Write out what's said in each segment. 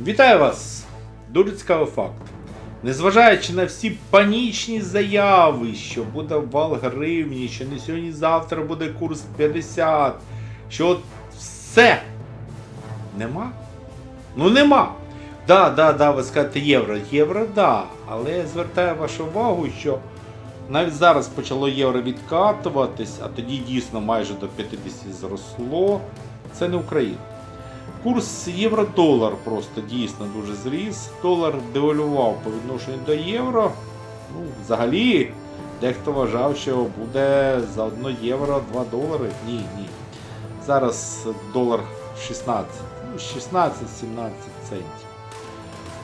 Вітаю вас! Дуже цікавий факт. Незважаючи на всі панічні заяви, що буде вал гривні, що не сьогодні-завтра буде курс 50, що от все нема. Ну нема. Да, да, да, ви скажете євро. Євро, да. Але я звертаю вашу увагу, що навіть зараз почало євро відкатуватись, а тоді дійсно майже до 50 зросло. Це не Україна. Курс євро-долар просто дійсно дуже зріс. Долар девалював по відношенню до євро. Ну, взагалі, дехто вважав, що буде за 1 євро 2 долари. Ні, ні. Зараз долар 16, ну, 16-17 центів.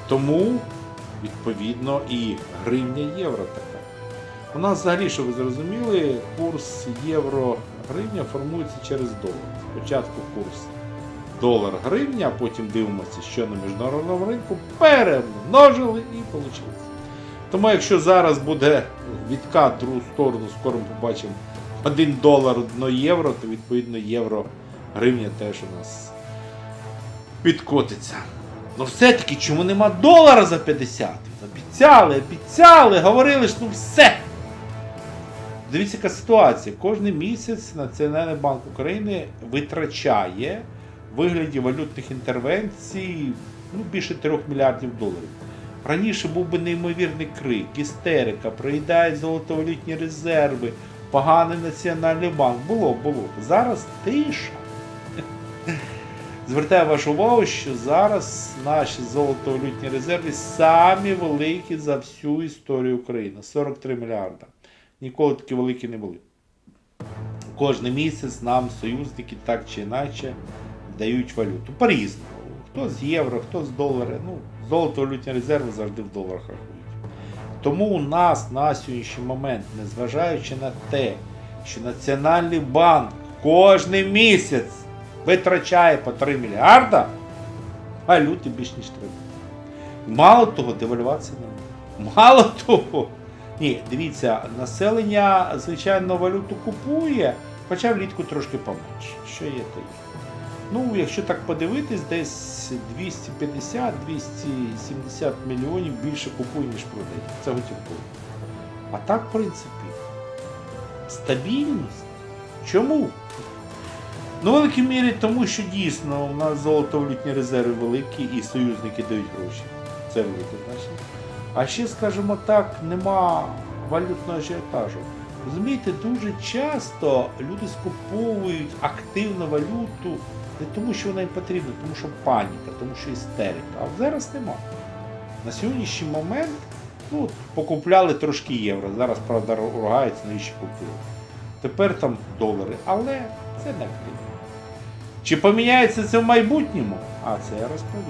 Тому, відповідно, і гривня євро така. У нас взагалі, щоб ви зрозуміли, курс євро-гривня формується через долар. Спочатку курс долар гривня, а потім дивимося, що на міжнародному ринку перемножили і вийшло. Тому якщо зараз буде відкат другу сторону, скоро ми побачимо 1 долар 1 євро, то відповідно євро гривня теж у нас підкотиться. Ну все-таки чому нема долара за 50? Обіцяли, обіцяли, говорили ж, ну все. Дивіться, яка ситуація. Кожен місяць Національний банк України витрачає вигляді валютних інтервенцій ну, більше 3 мільярдів доларів. Раніше був би неймовірний крик, істерика, проїдають золотовалютні резерви, поганий національний банк. Було, було. Зараз тиша. Звертаю вашу увагу, що зараз наші золотовалютні резерви самі великі за всю історію України 43 мільярда. Ніколи такі великі не були. Кожен місяць нам союзники так чи інакше дають валюту. По-різному. Хто з євро, хто з долара. Ну, золотовалютні резерви завжди в доларах рахують. Тому у нас на сьогоднішній момент, незважаючи на те, що Національний банк кожен місяць витрачає по 3 мільярда, валюти більш ніж треба. Мало того, девальвації немає. Мало того. Ні, дивіться, населення, звичайно, валюту купує, хоча влітку трошки поменше. Що є, є. Ну, якщо так подивитись, десь 250-270 мільйонів більше купує, ніж продає. Це готівково. А так, в принципі, стабільність. Чому? Ну, в великій мірі тому, що дійсно у нас золотовалютні резерви великі і союзники дають гроші. Це велике значення. А ще, скажімо так, нема валютного ажіотажу. Розумієте, дуже часто люди скуповують активну валюту не тому, що вона їм потрібна, тому що паніка, тому що істерика. А зараз нема. На сьогоднішній момент ну, покупляли трошки євро. Зараз, правда, ругаються, навіщо купили. Тепер там долари, але це не активно. Чи поміняється це в майбутньому? А це я розповім.